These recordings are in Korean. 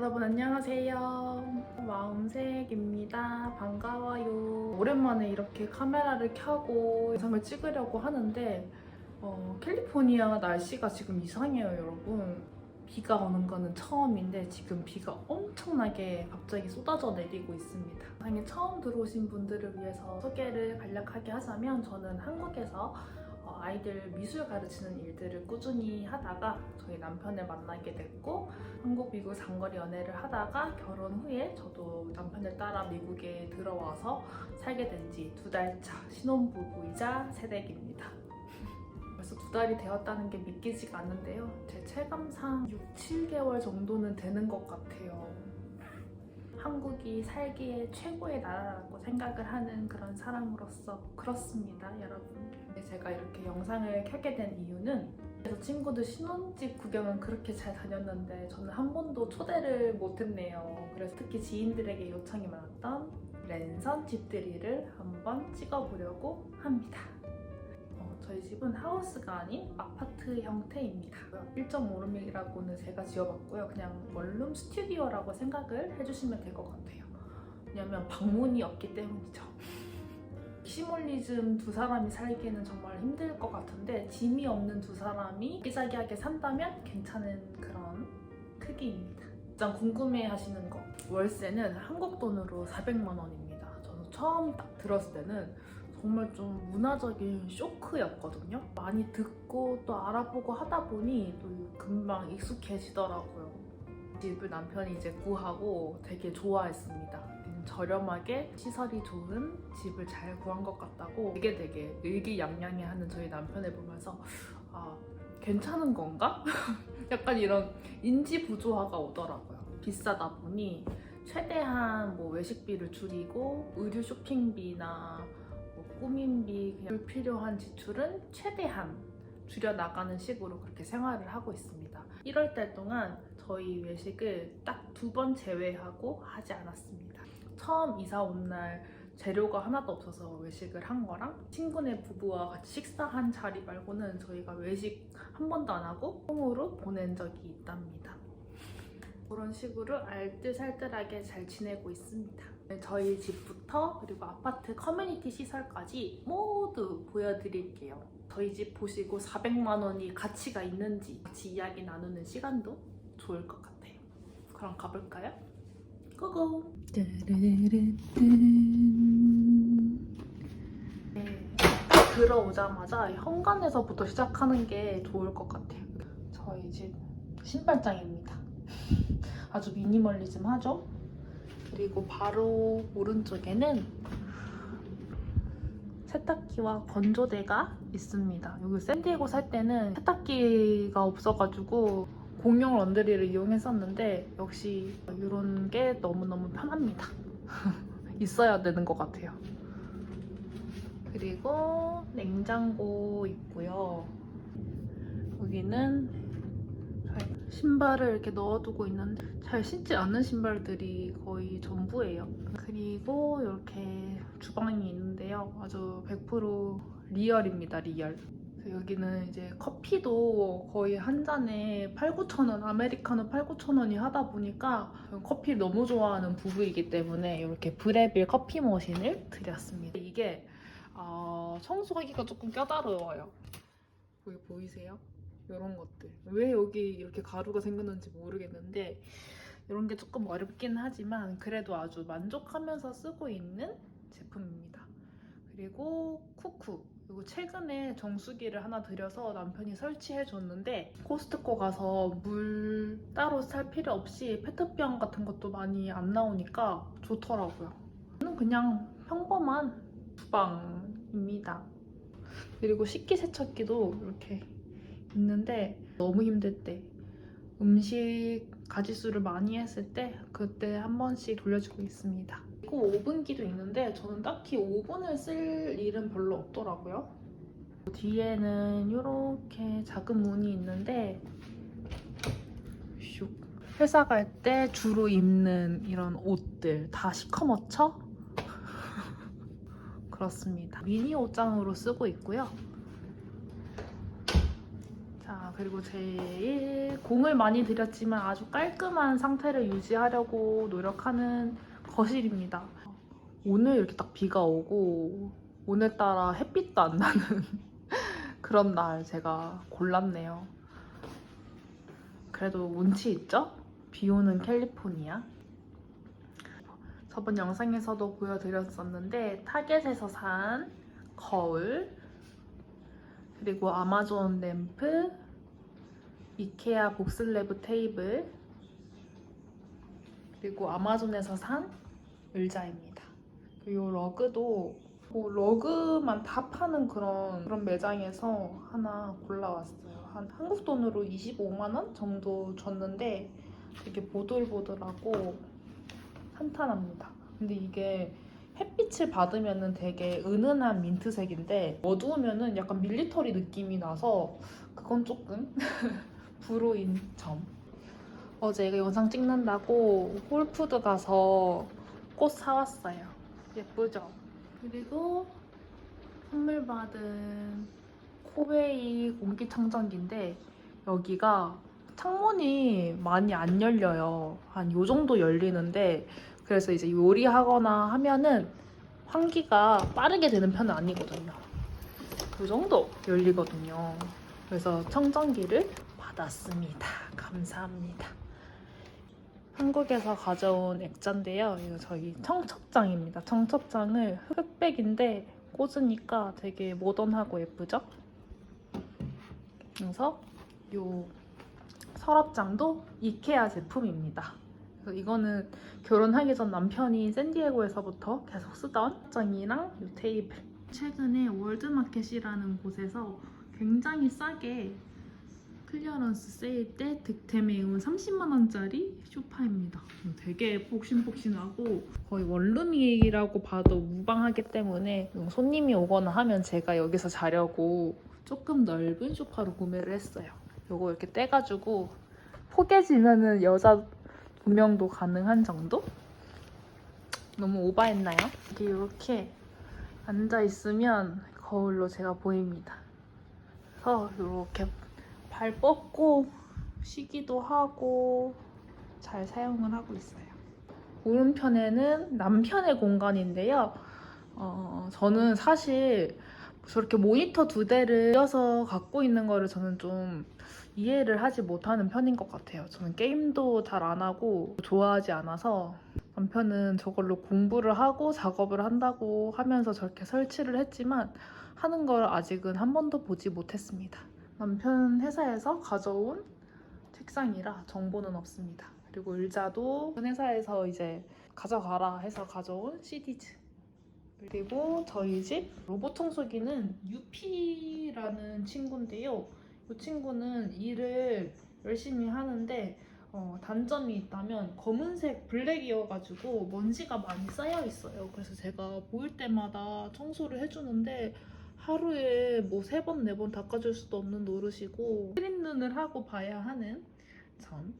여러분 안녕하세요. 마음색입니다. 반가워요. 오랜만에 이렇게 카메라를 켜고 영상을 찍으려고 하는데 어, 캘리포니아 날씨가 지금 이상해요, 여러분. 비가 오는 거는 처음인데 지금 비가 엄청나게 갑자기 쏟아져 내리고 있습니다. 당연히 처음 들어오신 분들을 위해서 소개를 간략하게 하자면 저는 한국에서 어, 아이들 미술 가르치는 일들을 꾸준히 하다가 저희 남편을 만나게 됐고 한국 미국 장거리 연애를 하다가 결혼 후에 저도 남편을 따라 미국에 들어와서 살게 된 지 두 달 차 신혼부부이자 새댁입니다. 벌써 두 달이 되었다는 게 믿기지가 않는데요. 제 체감상 6, 7개월 정도는 되는 것 같아요. 한국이 살기에 최고의 나라라고 생각을 하는 그런 사람으로서 그렇습니다, 여러분. 제가 이렇게 영상을 켜게 된 이유는 그래서 친구들 신혼집 구경은 그렇게 잘 다녔는데 저는 한 번도 초대를 못했네요. 그래서 특히 지인들에게 요청이 많았던 랜선 집들이를 한번 찍어보려고 합니다. 어, 저희 집은 하우스가 아닌 아파트 형태입니다. 1.5룸이라고는 제가 지어봤고요. 그냥 원룸 스튜디오라고 생각을 해주시면 될 것 같아요. 왜냐면 방문이 없기 때문이죠. 시몰리즘 두 사람이 살기에는 정말 힘들 것 같은데 짐이 없는 두 사람이 기자기하게 산다면 괜찮은 그런 크기입니다. 일단 궁금해 하시는 거 월세는 한국 돈으로 400만 원입니다. 저는 처음 딱 들었을 때는 정말 좀 문화적인 쇼크였거든요. 많이 듣고 또 알아보고 하다 보니 또 금방 익숙해지더라고요. 집을 남편이 이제 구하고 되게 좋아했습니다. 음, 저렴하게 시설이 좋은 집을 잘 구한 것 같다고 되게 되게 의기양양해하는 저희 남편을 보면서 아 괜찮은 건가? 약간 이런 인지 부조화가 오더라고요. 비싸다 보니 최대한 뭐 외식비를 줄이고 의류 쇼핑비나 뭐 꾸민비 불필요한 지출은 최대한 줄여 나가는 식으로 그렇게 생활을 하고 있습니다. 1월 달 동안 저희 외식을 딱 두 번 제외하고 하지 않았습니다. 처음 이사 온 날 재료가 하나도 없어서 외식을 한 거랑 친구네 부부와 같이 식사한 자리 말고는 저희가 외식 한 번도 안 하고 홈으로 보낸 적이 있답니다. 그런 식으로 알뜰살뜰하게 잘 지내고 있습니다. 저희 집부터 그리고 아파트 커뮤니티 시설까지 모두 보여드릴게요. 저희 집 보시고 400만 원이 가치가 있는지 같이 이야기 나누는 시간도 좋을 것 같아요. 그럼 가볼까요? 고고! 네, 들어오자마자 현관에서부터 시작하는 게 좋을 것 같아요. 저희 집 신발장입니다. 아주 미니멀리즘 하죠? 그리고 바로 오른쪽에는 세탁기와 건조대가 있습니다. 여기 샌디에고 살 때는 세탁기가 없어가지고 공용 런드리를 이용했었는데 역시 이런 게 너무너무 편합니다. 있어야 되는 것 같아요. 그리고 냉장고 있고요. 여기는 신발을 이렇게 넣어두고 있는데 잘 신지 않는 신발들이 거의 전부예요. 그리고 이렇게 주방이 있는데요. 아주 100% 리얼입니다, 리얼. 여기는 이제 커피도 거의 한 잔에 8, 9천 원, 아메리카노 8, 9천 원이 하다 보니까 커피를 너무 좋아하는 부부이기 때문에 이렇게 브레빌 커피 머신을 드렸습니다. 이게 어, 청소하기가 조금 까다로워요. 보이세요? 이런 것들. 왜 여기 이렇게 가루가 생겼는지 모르겠는데 이런 게 조금 어렵긴 하지만 그래도 아주 만족하면서 쓰고 있는 제품입니다. 그리고 쿠쿠. 이거 최근에 정수기를 하나 들여서 남편이 설치해 줬는데 코스트코 가서 물 따로 살 필요 없이 페트병 같은 것도 많이 안 나오니까 좋더라고요. 저는 그냥 평범한 주방입니다. 그리고 식기세척기도 이렇게 있는데 너무 힘들 때 음식 가짓수를 많이 했을 때 그때 한 번씩 돌려주고 있습니다. 그리고 오븐기도 있는데 저는 딱히 오븐을 쓸 일은 별로 없더라고요. 뒤에는 이렇게 작은 문이 있는데 슉. 회사 갈 때 주로 입는 이런 옷들 다 시커멓죠? 그렇습니다. 미니 옷장으로 쓰고 있고요. 자, 그리고 제일 공을 많이 들였지만 아주 깔끔한 상태를 유지하려고 노력하는 거실입니다. 오늘 이렇게 딱 비가 오고 오늘따라 햇빛도 안 나는 그런 날 제가 골랐네요. 그래도 운치 있죠? 비 오는 캘리포니아. 저번 영상에서도 보여드렸었는데 타겟에서 산 거울 그리고 아마존 램프 이케아 복슬레브 테이블 그리고 아마존에서 산 의자입니다. 그리고 러그도 뭐 러그만 다 파는 그런 그런 매장에서 하나 골라왔어요. 한 한국 돈으로 25만 원 정도 줬는데 되게 보들보들하고 탄탄합니다. 근데 이게 햇빛을 받으면은 되게 은은한 민트색인데 어두우면은 약간 밀리터리 느낌이 나서 그건 조금 불호인 점. 어제 이거 영상 찍는다고 홀푸드 가서 꽃 사왔어요. 예쁘죠? 그리고 선물 받은 코웨이 공기청정기인데 여기가 창문이 많이 안 열려요. 한 요 정도 열리는데 그래서 이제 요리하거나 하면은 환기가 빠르게 되는 편은 아니거든요. 그 정도 열리거든요. 그래서 청정기를 받았습니다. 감사합니다. 한국에서 가져온 액자인데요. 이거 저희 청첩장입니다. 청첩장을 흑백인데 꽂으니까 되게 모던하고 예쁘죠? 그래서 요 서랍장도 이케아 제품입니다. 그래서 이거는 결혼하기 전 남편이 샌디에고에서부터 계속 쓰던 장이랑 이 테이블. 최근에 월드마켓이라는 곳에서 굉장히 싸게 클리어런스 세일 때 득템해 온 30만 원짜리 소파입니다. 되게 폭신폭신하고 거의 원룸이라고 봐도 무방하기 때문에 손님이 오거나 하면 제가 여기서 자려고 조금 넓은 소파로 구매를 했어요. 요거 이렇게 떼가지고 포개지면은 여자 두 명도 가능한 정도? 너무 오바했나요? 이게 이렇게 앉아 있으면 거울로 제가 보입니다. 그래서 이렇게 발 뻗고 쉬기도 하고 잘 사용을 하고 있어요. 오른편에는 남편의 공간인데요. 어, 저는 사실 저렇게 모니터 두 대를 껴서 갖고 있는 거를 저는 좀 이해를 하지 못하는 편인 것 같아요. 저는 게임도 잘 안 하고 좋아하지 않아서 남편은 저걸로 공부를 하고 작업을 한다고 하면서 저렇게 설치를 했지만 하는 걸 아직은 한 번도 보지 못했습니다. 남편 회사에서 가져온 책상이라 정보는 없습니다. 그리고 의자도 회사에서 이제 가져가라 해서 가져온 CD즈. 그리고 저희 집 로봇 청소기는 유피라는 친구인데요. 이 친구는 일을 열심히 하는데 어, 단점이 있다면 검은색 블랙이어가지고 먼지가 많이 쌓여 있어요. 그래서 제가 보일 때마다 청소를 해주는데 하루에 뭐 세 번, 네 번 닦아줄 수도 없는 노릇이고 크림 눈을 하고 봐야 하는 점.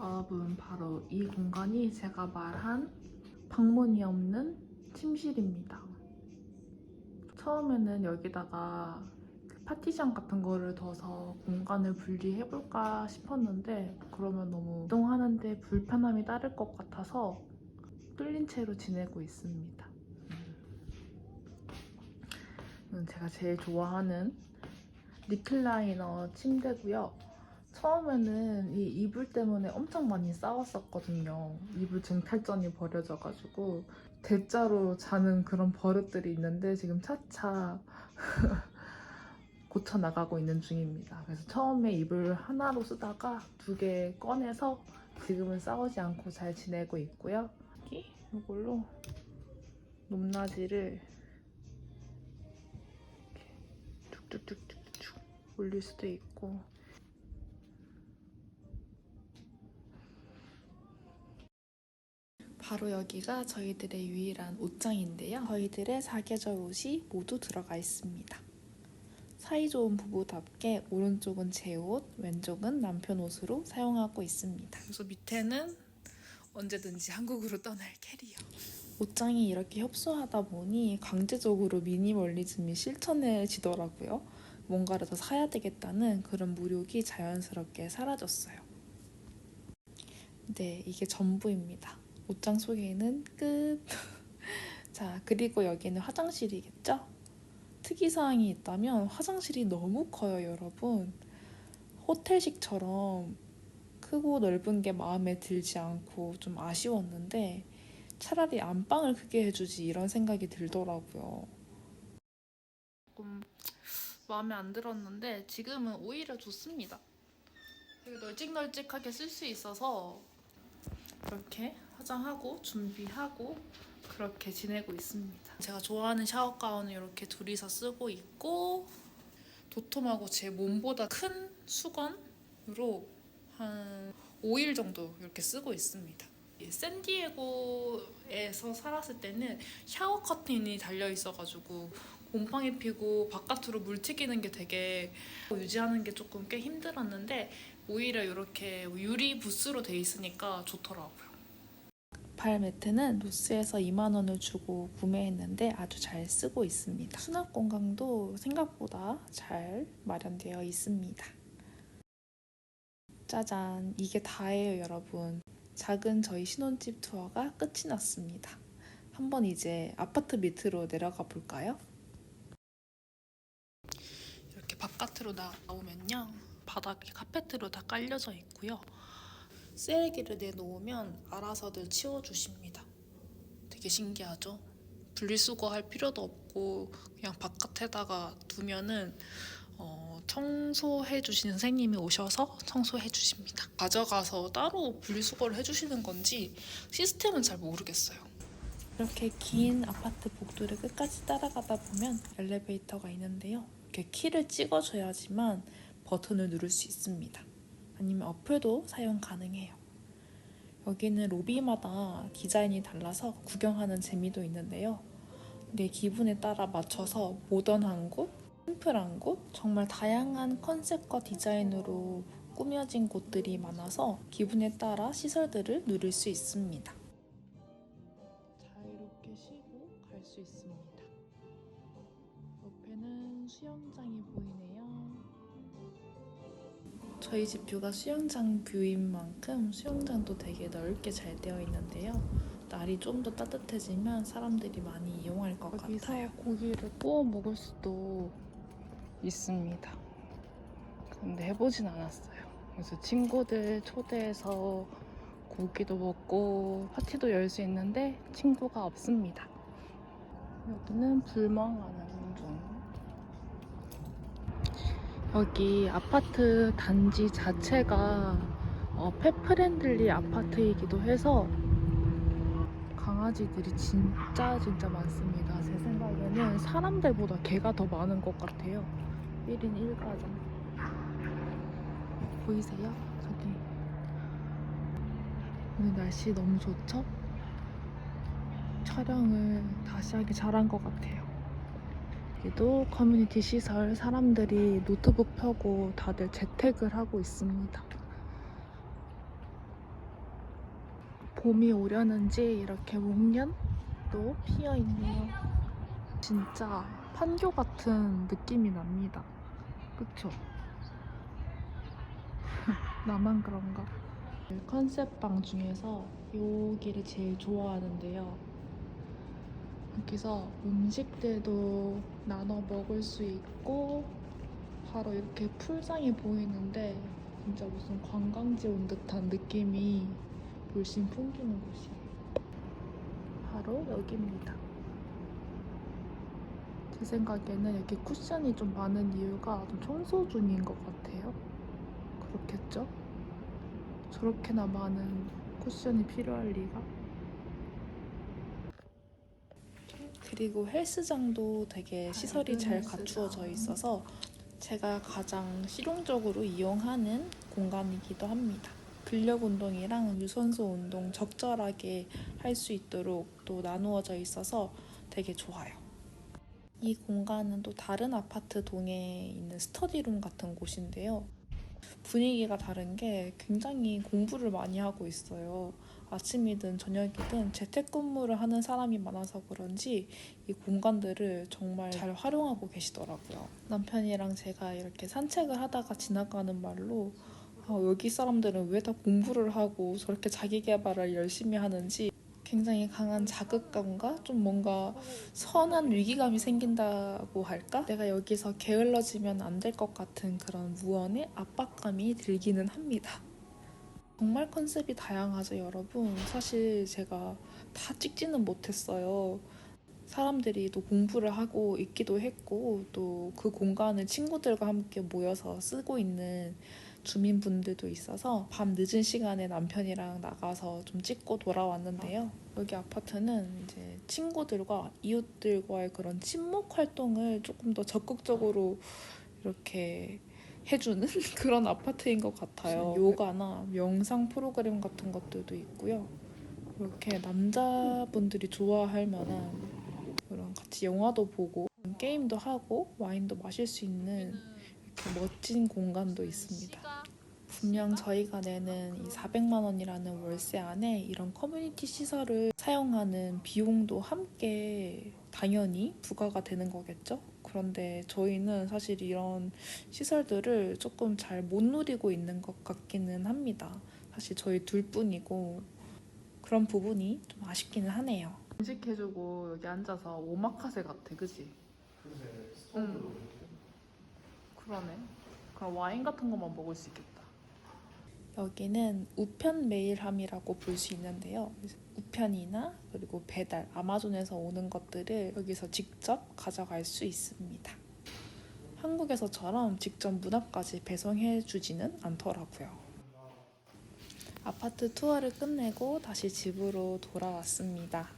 여러분 바로 이 공간이 제가 말한 방문이 없는 침실입니다. 처음에는 여기다가 그 파티션 같은 거를 둬서 공간을 분리해볼까 싶었는데 그러면 너무 이동하는데 불편함이 따를 것 같아서 뚫린 채로 지내고 있습니다. 이건 제가 제일 좋아하는 리클라이너 침대고요. 처음에는 이 이불 때문에 엄청 많이 싸웠었거든요. 이불 쟁탈전이 벌어져가지고 대자로 자는 그런 버릇들이 있는데 지금 차차 고쳐 나가고 있는 중입니다. 그래서 처음에 이불 하나로 쓰다가 두 개 꺼내서 지금은 싸우지 않고 잘 지내고 있고요. 여기 이걸로 높낮이를 툭툭툭툭툭 올릴 수도 있고 바로 여기가 저희들의 유일한 옷장인데요. 저희들의 사계절 옷이 모두 들어가 있습니다. 사이좋은 부부답게 오른쪽은 제 옷, 왼쪽은 남편 옷으로 사용하고 있습니다. 그래서 밑에는 언제든지 한국으로 떠날 캐리어. 옷장이 이렇게 협소하다 보니 강제적으로 미니멀리즘이 실천해지더라고요. 뭔가를 더 사야 되겠다는 그런 무력이 자연스럽게 사라졌어요. 네, 이게 전부입니다. 옷장 소개는 끝. 자, 그리고 여기는 화장실이겠죠? 특이사항이 있다면 화장실이 너무 커요, 여러분. 호텔식처럼 크고 넓은 게 마음에 들지 않고 좀 아쉬웠는데 차라리 안방을 크게 해주지 이런 생각이 들더라고요. 조금 마음에 안 들었는데 지금은 오히려 좋습니다. 되게 널찍널찍하게 쓸 수 있어서 이렇게 화장하고 준비하고 그렇게 지내고 있습니다. 제가 좋아하는 샤워 가운을 이렇게 둘이서 쓰고 있고 도톰하고 제 몸보다 큰 수건으로 한 5일 정도 이렇게 쓰고 있습니다. 샌디에고에서 살았을 때는 샤워 커튼이 달려 있어가지고 곰팡이 피고 바깥으로 물 튀기는 게 되게 유지하는 게 조금 꽤 힘들었는데 오히려 이렇게 유리 부스로 돼 있으니까 좋더라고요. 발 매트는 로스에서 2만 원을 주고 구매했는데 아주 잘 쓰고 있습니다. 수납 공간도 생각보다 잘 마련되어 있습니다. 짜잔, 이게 다예요, 여러분. 작은 저희 신혼집 투어가 끝이 났습니다. 한번 이제 아파트 밑으로 내려가 볼까요? 이렇게 바깥으로 나오면요 바닥이 카페트로 다 깔려져 있고요 쓰레기를 내놓으면 알아서들 치워주십니다 되게 신기하죠 분리수거 할 필요도 없고 그냥 바깥에다가 두면은 어, 청소해 주시는 선생님이 오셔서 청소해 주십니다 가져가서 따로 분리수거를 해주시는 건지 시스템은 잘 모르겠어요 이렇게 긴 아파트 복도를 끝까지 따라가다 보면 엘리베이터가 있는데요. 이렇게 키를 찍어줘야지만 버튼을 누를 수 있습니다. 아니면 어플도 사용 가능해요. 여기는 로비마다 디자인이 달라서 구경하는 재미도 있는데요. 내 기분에 따라 맞춰서 모던한 곳, 심플한 곳, 정말 다양한 컨셉과 디자인으로 꾸며진 곳들이 많아서 기분에 따라 시설들을 누릴 수 있습니다. 자유롭게 쉬고 갈 수 있습니다. 옆에는 수영장이 보이네요. 저희 집 뷰가 수영장 뷰인 만큼 수영장도 되게 넓게 잘 되어 있는데요. 날이 좀 더 따뜻해지면 사람들이 많이 이용할 것 같아요. 고기를 구워 먹을 수도 있습니다. 근데 해보진 않았어요. 그래서 친구들 초대해서 고기도 먹고 파티도 열 수 있는데 친구가 없습니다. 여기는 불멍하는 중. 여기 아파트 단지 자체가 어, 펫프렌들리 아파트이기도 해서 강아지들이 진짜 진짜 많습니다. 제 생각에는 사람들보다 개가 더 많은 것 같아요. 1인 1가정. 보이세요? 저기. 오늘 날씨 너무 좋죠? 촬영을 다시 하기 잘한 것 같아요. 여기도 커뮤니티 시설 사람들이 노트북 펴고 다들 재택을 하고 있습니다. 봄이 오려는지 이렇게 목련도 피어 있네요. 진짜 판교 같은 느낌이 납니다. 그쵸? 나만 그런가? 컨셉방 중에서 여기를 제일 좋아하는데요. 여기서 음식들도 나눠 먹을 수 있고 바로 이렇게 풀장이 보이는데 진짜 무슨 관광지 온 듯한 느낌이 물씬 풍기는 곳이에요. 바로 여기입니다. 제 생각에는 여기 쿠션이 좀 많은 이유가 좀 청소 중인 것 같아요. 그렇겠죠? 저렇게나 많은 쿠션이 필요할 리가? 그리고 헬스장도 되게 시설이 잘 갖추어져 있어서 제가 가장 실용적으로 이용하는 공간이기도 합니다. 근력 운동이랑 유산소 운동 적절하게 할 수 있도록 또 나누어져 있어서 되게 좋아요. 이 공간은 또 다른 아파트 동에 있는 스터디룸 같은 곳인데요. 분위기가 다른 게 굉장히 공부를 많이 하고 있어요. 아침이든 저녁이든 재택근무를 하는 사람이 많아서 그런지 이 공간들을 정말 잘 활용하고 계시더라고요. 남편이랑 제가 이렇게 산책을 하다가 지나가는 말로 아, 여기 사람들은 왜 다 공부를 하고 저렇게 자기 개발을 열심히 하는지 굉장히 강한 자극감과 좀 뭔가 선한 위기감이 생긴다고 할까? 내가 여기서 게을러지면 안 될 것 같은 그런 무언의 압박감이 들기는 합니다. 정말 컨셉이 다양하죠, 여러분. 사실 제가 다 찍지는 못했어요. 사람들이 또 공부를 하고 있기도 했고, 또 그 공간을 친구들과 함께 모여서 쓰고 있는 주민분들도 있어서 밤 늦은 시간에 남편이랑 나가서 좀 찍고 돌아왔는데요. 여기 아파트는 이제 친구들과 이웃들과의 그런 친목 활동을 조금 더 적극적으로 이렇게 해주는 그런 아파트인 것 같아요. 요가나 명상 프로그램 같은 것들도 있고요. 이렇게 남자분들이 좋아할 만한 그런 같이 영화도 보고 게임도 하고 와인도 마실 수 있는 이렇게 멋진 공간도 있습니다. 분명 저희가 내는 이 400만 원이라는 월세 안에 이런 커뮤니티 시설을 사용하는 비용도 함께 당연히 부과가 되는 거겠죠? 그런데 저희는 사실 이런 시설들을 조금 잘 못 누리고 있는 것 같기는 합니다. 사실 저희 둘 뿐이고 그런 부분이 좀 아쉽기는 하네요. 인식해주고 여기 앉아서 오마카세 같아, 그지? 응. 그러네. 그럼 와인 같은 것만 먹을 수 있겠다. 여기는 우편 메일함이라고 볼 수 있는데요. 우편이나 그리고 배달, 아마존에서 오는 것들을 여기서 직접 가져갈 수 있습니다. 한국에서처럼 직접 문 앞까지 배송해 주지는 않더라고요. 아파트 투어를 끝내고 다시 집으로 돌아왔습니다.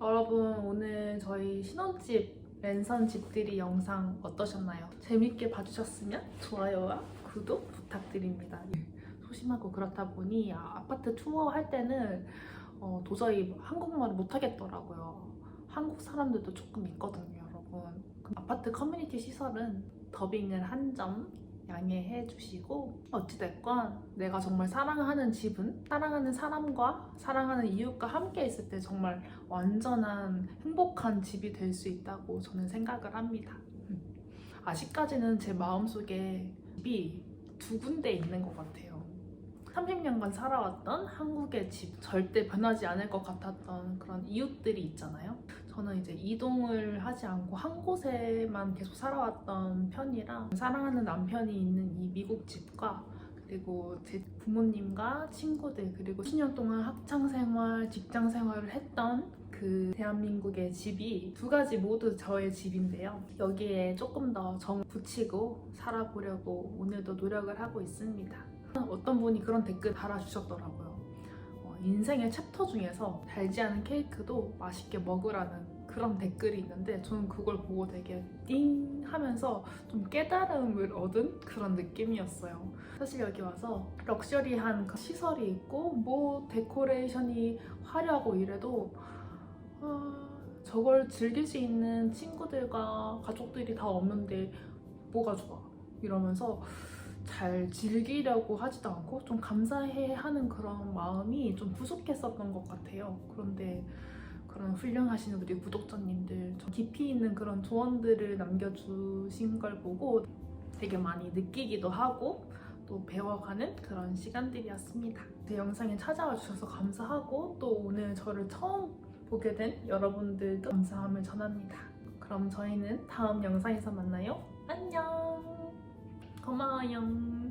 여러분 오늘 저희 신혼집 랜선 집들이 영상 어떠셨나요? 재밌게 봐주셨으면 좋아요와 구독 부탁드립니다. 소심하고 그렇다 보니 아, 아파트 투어 할 때는 어, 도저히 한국말을 못하겠더라고요. 한국 사람들도 조금 있거든요, 여러분. 아파트 커뮤니티 시설은 더빙을 한 점 양해해 주시고 어찌됐건 내가 정말 사랑하는 집은 사랑하는 사람과 사랑하는 이웃과 함께 있을 때 정말 완전한 행복한 집이 될 수 있다고 저는 생각을 합니다. 음. 아직까지는 제 마음속에 집이 두 군데 있는 것 같아요. 30년간 살아왔던 한국의 집, 절대 변하지 않을 것 같았던 그런 이웃들이 있잖아요. 저는 이제 이동을 하지 않고 한 곳에만 계속 살아왔던 편이라 사랑하는 남편이 있는 이 미국 집과 그리고 제 부모님과 친구들 그리고 10년 동안 학창 생활, 직장 생활을 했던 그 대한민국의 집이 두 가지 모두 저의 집인데요. 여기에 조금 더 정 붙이고 살아보려고 오늘도 노력을 하고 있습니다. 어떤 분이 그런 댓글 달아주셨더라고요. 어, 인생의 챕터 중에서 달지 않은 케이크도 맛있게 먹으라는 그런 댓글이 있는데 저는 그걸 보고 되게 띵 하면서 좀 깨달음을 얻은 그런 느낌이었어요. 사실 여기 와서 럭셔리한 그 시설이 있고 뭐 데코레이션이 화려하고 이래도 아, 저걸 즐길 수 있는 친구들과 가족들이 다 없는데 뭐가 좋아 이러면서 잘 즐기려고 하지도 않고 좀 감사해 하는 그런 마음이 좀 부족했었던 것 같아요. 그런데 그런 훌륭하신 우리 구독자님들 좀 깊이 있는 그런 조언들을 남겨주신 걸 보고 되게 많이 느끼기도 하고 또 배워가는 그런 시간들이었습니다. 제 영상에 찾아와 주셔서 감사하고 또 오늘 저를 처음 보게 된 여러분들도 감사함을 전합니다. 그럼 저희는 다음 영상에서 만나요. 안녕! 고마워요.